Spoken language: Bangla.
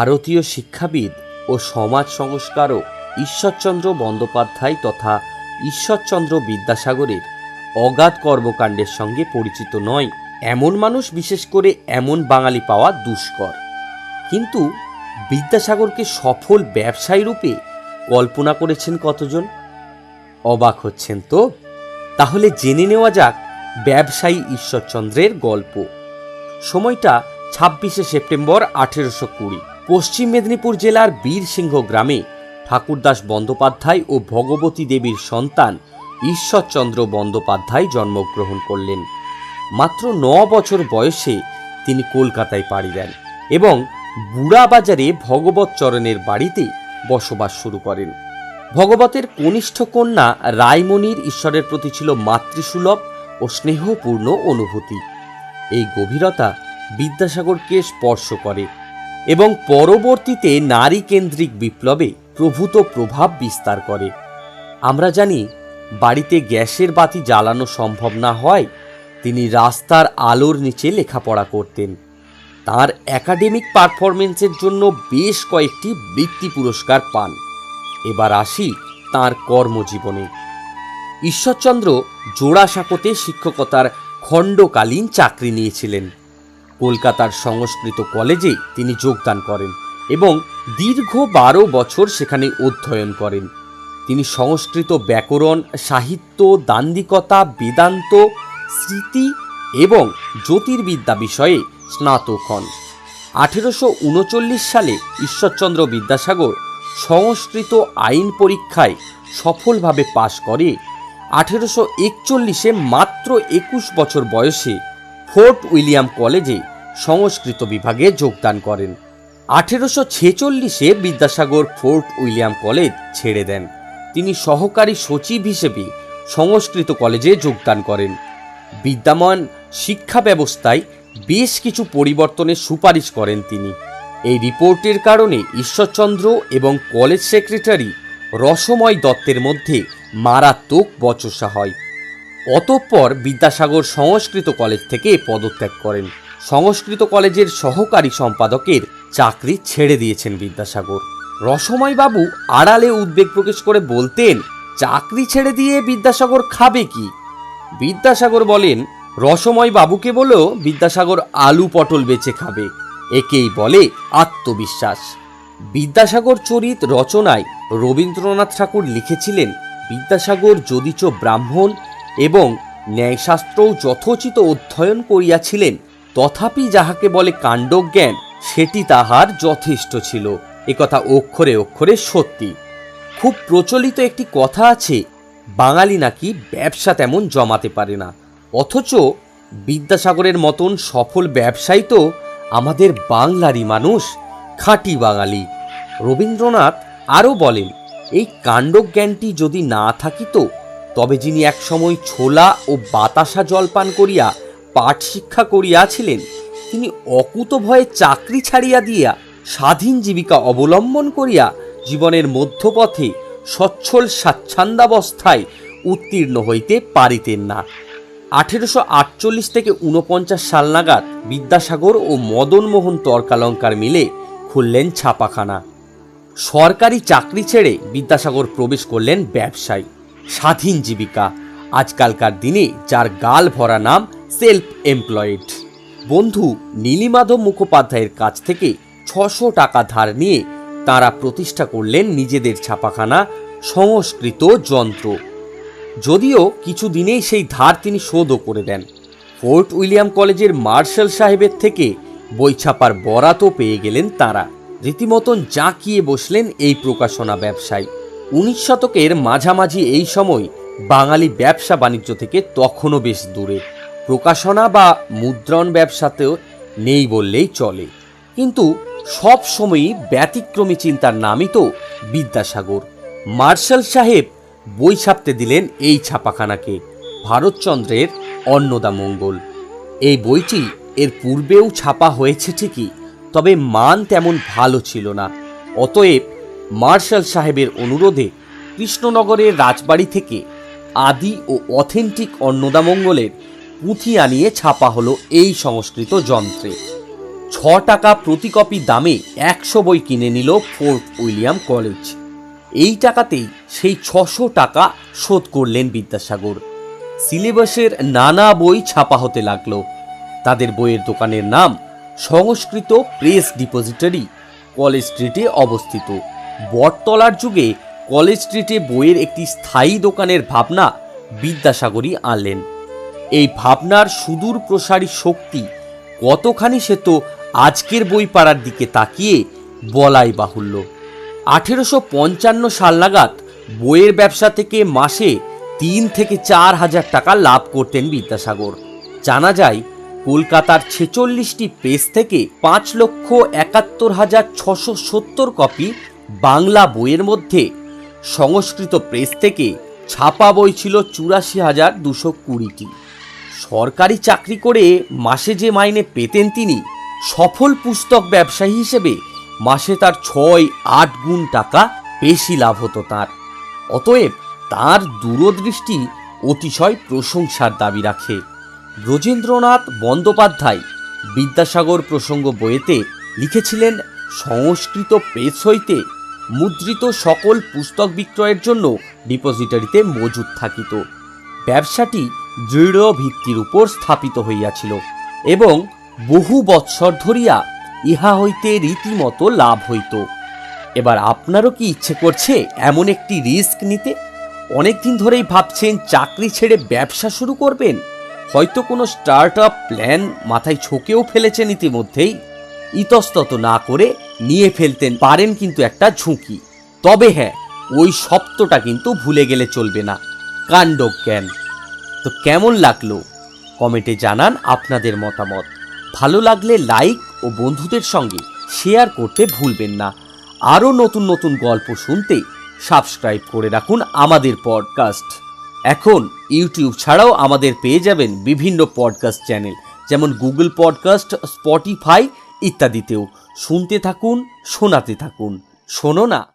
ভারতীয় শিক্ষাবিদ ও সমাজ সংস্কারক ঈশ্বরচন্দ্র বন্দ্যোপাধ্যায় তথা ঈশ্বরচন্দ্র বিদ্যাসাগরের অগাধ কর্মকাণ্ডের সঙ্গে পরিচিত নয়। এমন মানুষ বিশেষ করে এমন বাঙালি পাওয়া দুষ্কর। কিন্তু বিদ্যাসাগরকে সফল ব্যবসায়ী রূপে কল্পনা করেছেন কতজন? অবাক হচ্ছেন তো? তাহলে জেনে নেওয়া যাক ব্যবসায়ী ঈশ্বরচন্দ্রের গল্প। সময়টা ছাব্বিশে সেপ্টেম্বর আঠেরোশো কুড়ি। পশ্চিম মেদিনীপুর জেলার বীরসিংহ গ্রামে ঠাকুরদাস বন্দ্যোপাধ্যায় ও ভগবতী দেবীর সন্তান ঈশ্বরচন্দ্র বন্দ্যোপাধ্যায় জন্মগ্রহণ করলেন। মাত্র ন বছর বয়সে তিনি কলকাতায় পাড়ি দেন এবং বুড়াবাজারে ভগবত চরণের বাড়িতে বসবাস শুরু করেন। ভগবতের কনিষ্ঠ কন্যা রায়মণির ঈশ্বরের প্রতি ছিল মাতৃসুলভ ও স্নেহপূর্ণ অনুভূতি। এই গভীরতা বিদ্যাসাগরকে স্পর্শ করে। এবং পরবর্তীতে নারী কেন্দ্রিক বিপ্লবে প্রভূত প্রভাব বিস্তার করে। আমরা জানি, বাড়িতে গ্যাসের বাতি জ্বালানো সম্ভব না হয় তিনি রাস্তার আলোর নিচে লেখাপড়া করতেন। তার একাডেমিক পারফরমেন্সের জন্য বেশ কয়েকটি বৃত্তি পুরস্কার পান। এবার আসি তার কর্মজীবনে। ঈশ্বরচন্দ্র জোড়াসাঁকোতে শিক্ষকতার খণ্ডকালীন চাকরি নিয়েছিলেন। কলকাতার সংস্কৃত কলেজে তিনি যোগদান করেন এবং দীর্ঘ বারো বছর সেখানে অধ্যয়ন করেন। তিনি সংস্কৃত ব্যাকরণ, সাহিত্য দান্দিকতা বেদান্ত, স্মৃতি এবং জ্যোতির্বিদ্যা বিষয়ে স্নাতক হন। আঠেরোশো উনচল্লিশ সালে ঈশ্বরচন্দ্র বিদ্যাসাগর সংস্কৃত আইন পরীক্ষায় সফলভাবে পাশ করে। আঠেরোশো একচল্লিশে মাত্র একুশ বছর বয়সে ফোর্ট উইলিয়াম কলেজে সংস্কৃত বিভাগে যোগদান করেন। আঠেরোশো ছেচল্লিশে বিদ্যাসাগর ফোর্ট উইলিয়াম কলেজ ছেড়ে দেন। তিনি সহকারী সচিব হিসেবে সংস্কৃত কলেজে যোগদান করেন। বিদ্যমান শিক্ষা ব্যবস্থায় বেশ কিছু পরিবর্তনের সুপারিশ করেন তিনি। এই রিপোর্টের কারণে ঈশ্বরচন্দ্র এবং কলেজ সেক্রেটারি রসময় দত্তের মধ্যে মারাত্মক বচসা হয়। অতঃপর বিদ্যাসাগর সংস্কৃত কলেজ থেকে পদত্যাগ করেন। সংস্কৃত কলেজের সহকারী সম্পাদকের চাকরি ছেড়ে দিয়েছেন বিদ্যাসাগর। রসময় বাবু আড়ালে উদ্বেগ প্রকাশ করে বলতেন, চাকরি ছেড়ে দিয়ে বিদ্যাসাগর খাবে কি? বিদ্যাসাগর বলেন, রসময় বাবুকে বলেও বিদ্যাসাগর আলু পটল বেচে খাবে। একেই বলে আত্মবিশ্বাস। বিদ্যাসাগর চরিত রচনায় রবীন্দ্রনাথ ঠাকুর লিখেছিলেন, বিদ্যাসাগর যদিচ ব্রাহ্মণ এবং ন্যায়শাস্ত্রও যথোচিত অধ্যয়ন করিয়াছিলেন তথাপি যাহাকে বলে কাণ্ডজ্ঞান, সেটি তাহার যথেষ্ট ছিল। একথা অক্ষরে অক্ষরে সত্যি। খুব প্রচলিত একটি কথা আছে, বাঙালি নাকি ব্যবসা তেমন জমাতে পারে না। অথচ বিদ্যাসাগরের মতন সফল ব্যবসায়ী তো আমাদের বাংলারই মানুষ, খাঁটি বাঙালি। রবীন্দ্রনাথ আরও বলেন, এই কাণ্ডজ্ঞানটি যদি না থাকিত, তবে যিনি একসময় ছোলা ও বাতাসা জলপান করিয়া পাঠ শিক্ষা করিয়াছিলেন, তিনি অকুত ভয়ে চাকরি ছাড়িয়া দিয়া স্বাধীন জীবিকা অবলম্বন করিয়া জীবনের মধ্যপথে সচ্ছল স্বাচ্ছন্দ্যাবস্থায় উত্তীর্ণ হইতে পারিতেন না। আঠেরোশো আটচল্লিশ থেকে উনপঞ্চাশ সাল নাগাদ বিদ্যাসাগর ও মদনমোহন তর্কালঙ্কার মিলে খুললেন ছাপাখানা। সরকারি চাকরি ছেড়ে বিদ্যাসাগর প্রবেশ করলেন ব্যবসায়, স্বাধীন জীবিকা। আজকালকার দিনে যার গাল ভরা নাম সেলফ এমপ্লয়েড বন্ধু নীলিমাধব মুখোপাধ্যায়ের কাছ থেকে ছশো টাকা ধার নিয়ে তারা প্রতিষ্ঠা করলেন নিজেদের ছাপাখানা, সংস্কৃত যন্ত্র। যদিও কিছু দিনেই সেই ধার তিনি শোধও করে দেন। ফোর্ট উইলিয়াম কলেজের মার্শাল সাহেবের থেকে বই ছাপার বরাতও পেয়ে গেলেন তারা। রীতিমতন জাঁকিয়ে বসলেন এই প্রকাশনা ব্যবসায়। উনিশ শতকের মাঝামাঝি এই সময় বাঙালি ব্যবসা বাণিজ্য থেকে তখনও বেশ দূরে। প্রকাশনা বা মুদ্রণ ব্যবসাতেও নেই বললেই চলে। কিন্তু সব সময়ই ব্যতিক্রমী চিন্তার নামই তো বিদ্যাসাগর। মার্শাল সাহেব বই ছাপতে দিলেন এই ছাপাখানাকে, ভারতচন্দ্রের অন্নদামঙ্গল এই বইটি এর পূর্বেও ছাপা হয়েছে ঠিকই, তবে মান তেমন ভালো ছিল না। অতএব মার্শাল সাহেবের অনুরোধে কৃষ্ণনগরের রাজবাড়ি থেকে আদি ও অথেন্টিক অন্নদামঙ্গলের পুঁথি আনিয়ে ছাপা হলো এই সংস্কৃত যন্ত্রে। ছ টাকা প্রতি কপি দামে একশো বই কিনে নিল ফোর্ট উইলিয়াম কলেজ। এই টাকাতেই সেই ছশো টাকা শোধ করলেন বিদ্যাসাগর। সিলেবাসের নানা বই ছাপা হতে লাগল। তাদের বইয়ের দোকানের নাম সংস্কৃত প্রেস ডিপোজিটরি কলেজ স্ট্রিটে অবস্থিত। বটতলার যুগে কলেজ স্ট্রিটে বইয়ের একটি স্থায়ী দোকানের ভাবনা বিদ্যাসাগরই আনলেন। এই ভাবনার সুদূর প্রসারী শক্তি কতখানি সে তো আজকের বই পাড়ার দিকে তাকিয়ে বলাই বাহুল্য। আঠেরোশো পঞ্চান্ন সাল নাগাদ বইয়ের ব্যবসা থেকে মাসে তিন থেকে চার হাজার টাকা লাভ করতেন বিদ্যাসাগর। জানা যায়, কলকাতার ছেচল্লিশটি প্রেস থেকে পাঁচ লক্ষ একাত্তর হাজার ছশো সত্তর কপি বাংলা বইয়ের মধ্যে সংস্কৃত প্রেস থেকে ছাপা বই ছিল চুরাশি হাজার দুশো কুড়িটি। সরকারি চাকরি করে মাসে যে মাইনে পেতেন তিনি, সফল পুস্তক ব্যবসায়ী হিসেবে মাসে তার ছয়, আট গুণ টাকা বেশি লাভ হতো তার। অতএব তার দূরদৃষ্টি অতিশয় প্রশংসার দাবি রাখে। ব্রজেন্দ্রনাথ বন্দ্যোপাধ্যায় বিদ্যাসাগর প্রসঙ্গ বইয়েতে লিখেছিলেন, সংস্কৃত প্রেস হইতে মুদ্রিত সকল পুস্তক বিক্রয়ের জন্য ডিপোজিটারিতে মজুদ থাকিত। ব্যবসাটি দৃঢ় ভিত্তির উপর স্থাপিত হইয়াছিল এবং বহু বৎসর ধরিয়া ইহা হইতে রীতিমতো লাভ হইত। এবার আপনারও কি ইচ্ছে করছে এমন একটি রিস্ক নিতে? অনেকদিন ধরেই ভাবছেন চাকরি ছেড়ে ব্যবসা শুরু করবেন? হয়তো কোনো স্টার্ট আপ প্ল্যান মাথায় ছকেও ফেলেছেন ইতিমধ্যেই। ইতস্তত না করে নিয়ে ফেলতেন পারেন কিন্তু একটা ঝুঁকি। তবে হ্যাঁ ওই সপ্তটা কিন্তু ভুলে গেলে চলবে না। কাণ্ডজ্ঞান। তো কেমন লাগল? কমেন্টে জানান আপনাদের মতামত। ভালো লাগলে লাইক ও বন্ধুদের সঙ্গে শেয়ার করতে ভুলবেন না। আরও নতুন নতুন গল্প শুনতে সাবস্ক্রাইব করে রাখুন আমাদের পডকাস্ট। এখন ইউটিউব ছাড়াও আমাদের পেয়ে যাবেন বিভিন্ন পডকাস্ট চ্যানেল, যেমন গুগল পডকাস্ট, স্পটিফাই ইত্যাদিতেও। শুনতে থাকুন, শোনাতে থাকুন। শোনো না।